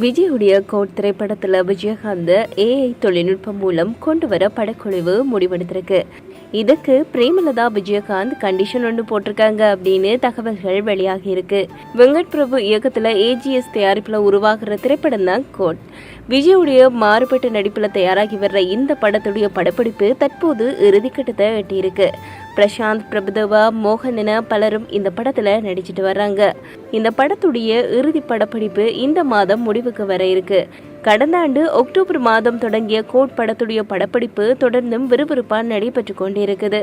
விஜயுடைய கோட் திரைப்படத்துல விஜயகாந்த் ஏஐ தொழில்நுட்பம் மூலம் கொண்டு வர படக்குழுவு முடிவெடுத்திருக்கு. இதுக்கு பிரேமலதா விஜயகாந்த் கண்டிஷன் ஒன்று போட்டிருக்காங்க அப்படின்னு தகவல்கள் வெளியாகி இருக்கு. வெங்கட் பிரபு இயக்கத்துல ஏஜிஎஸ் தயாரிப்புல உருவாகிற திரைப்படம் தான் கோட். விஜயுடைய மாறுபட்ட நடிப்புல தயாராகி வர்ற இந்த படத்துடைய படப்பிடிப்பு தற்போது இறுதிக்கட்டத்தை எட்டியிருக்கு. பிரசாந்த் பிரபுதேவா மோகன் என பலரும் இந்த படத்துல நடிச்சிட்டு வர்றாங்க. இந்த படத்துடைய இறுதி படப்பிடிப்பு இந்த மாதம் முடிவுக்கு வர இருக்கு. கடந்த ஆண்டு அக்டோபர் மாதம் தொடங்கிய கோட் படத்துடைய படப்பிடிப்பு தொடர்ந்தும் விறுவிறுப்பாக நடைபெற்று கொண்டிருக்குது.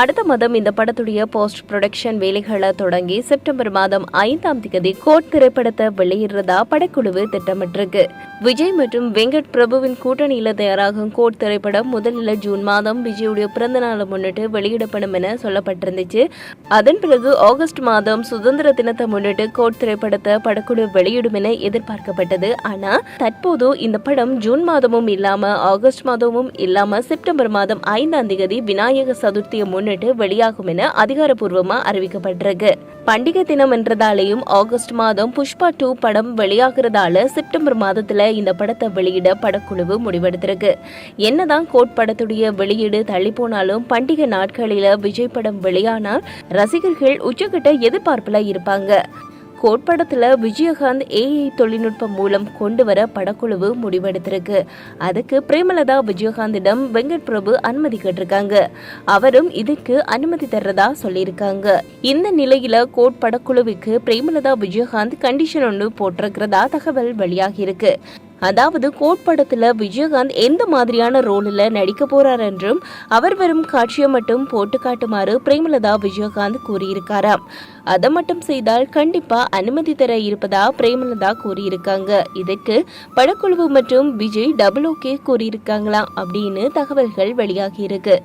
அடுத்த மாதம் இந்த படத்துடைய போஸ்ட் ப்ரொடக்ஷன் வேலைகளை தொடங்கி செப்டம்பர் மாதம் ஐந்தாம் தேதி கோட் திரைப்படத்தை வெளியிடுறதா படக்குழுவு திட்டமிட்டிருக்கு. விஜய் மற்றும் வெங்கட் பிரபுவின் கூட்டணியில தயாராகும் கோட் திரைப்படம் முதலில் ஜூன் மாதம் விஜயுடைய பிறந்த நாளை முன்னிட்டு வெளியிடப்படும் என சொல்லப்பட்டிருந்துச்சு. அதன் பிறகு ஆகஸ்ட் மாதம் சுதந்திர தினத்தை முன்னிட்டு கோட் திரைப்படத்தை படக்குழு வெளியிடும் என எதிர்பார்க்கப்பட்டது. ஆனா தற்போது இந்த படம் ஜூன் மாதமும் இல்லாம ஆகஸ்ட் மாதமும் இல்லாம செப்டம்பர் மாதம் ஐந்தாம் தேதி விநாயக சதுர்த்தியை முன்னிட்டு வெளியாகும் என அதிகாரப்பூர்வமா அறிவிக்கப்பட்டிருக்கு. பண்டிகை தினம் என்றதாலேயும் ஆகஸ்ட் மாதம் புஷ்பா டூ படம் வெளியாகிறதால செப்டம்பர் மாதத்துல இந்த படத்தை வெளியிட படக்குழுவு முடிவெடுத்திருக்கு. என்னதான் கோட் படத்துடைய வெளியீடு தள்ளி போனாலும் பண்டிகை நாட்களில விஜய் படம் வெளியானால் ரசிகர்கள் உச்சகட்ட எதிர்பார்ப்புல இருப்பாங்க. கோட்படத்தில் விஜயகாந்த் ஏஐ தொழில்நுட்பம் மூலம் கொண்டு வர படக்குழுவு முடிவெடுத்திருக்கு. அதுக்கு பிரேமலதா விஜயகாந்திடம் வெங்கட் பிரபு அனுமதி கேட்டிருக்காங்க. அவரும் இதுக்கு அனுமதி தர்றதா சொல்லியிருக்காங்க. இந்த நிலையில கோட் படக்குழுவுக்கு பிரேமலதா விஜயகாந்த் கண்டிஷன் ஒன்று போட்டிருக்கிறதா தகவல் வெளியாகியிருக்கு. அதாவது கோட் படத்துல விஜயகாந்த் எந்த மாதிரியான ரோலில் நடிக்க போறார் என்றும் அவர் வரும் காட்சியை மட்டும் போட்டு காட்டுமாறு பிரேமலதா விஜயகாந்த் கூறியிருக்காராம் அதை மட்டும் செய்தால் கண்டிப்பா அனுமதி தர இருப்பதா பிரேமலதா கூறியிருக்காங்க. இதற்கு படக்குழுவு மற்றும் விஜய் டபுள் ஓகே கூறியிருக்காங்களாம் அப்படின்னு தகவல்கள் வெளியாகி இருக்கு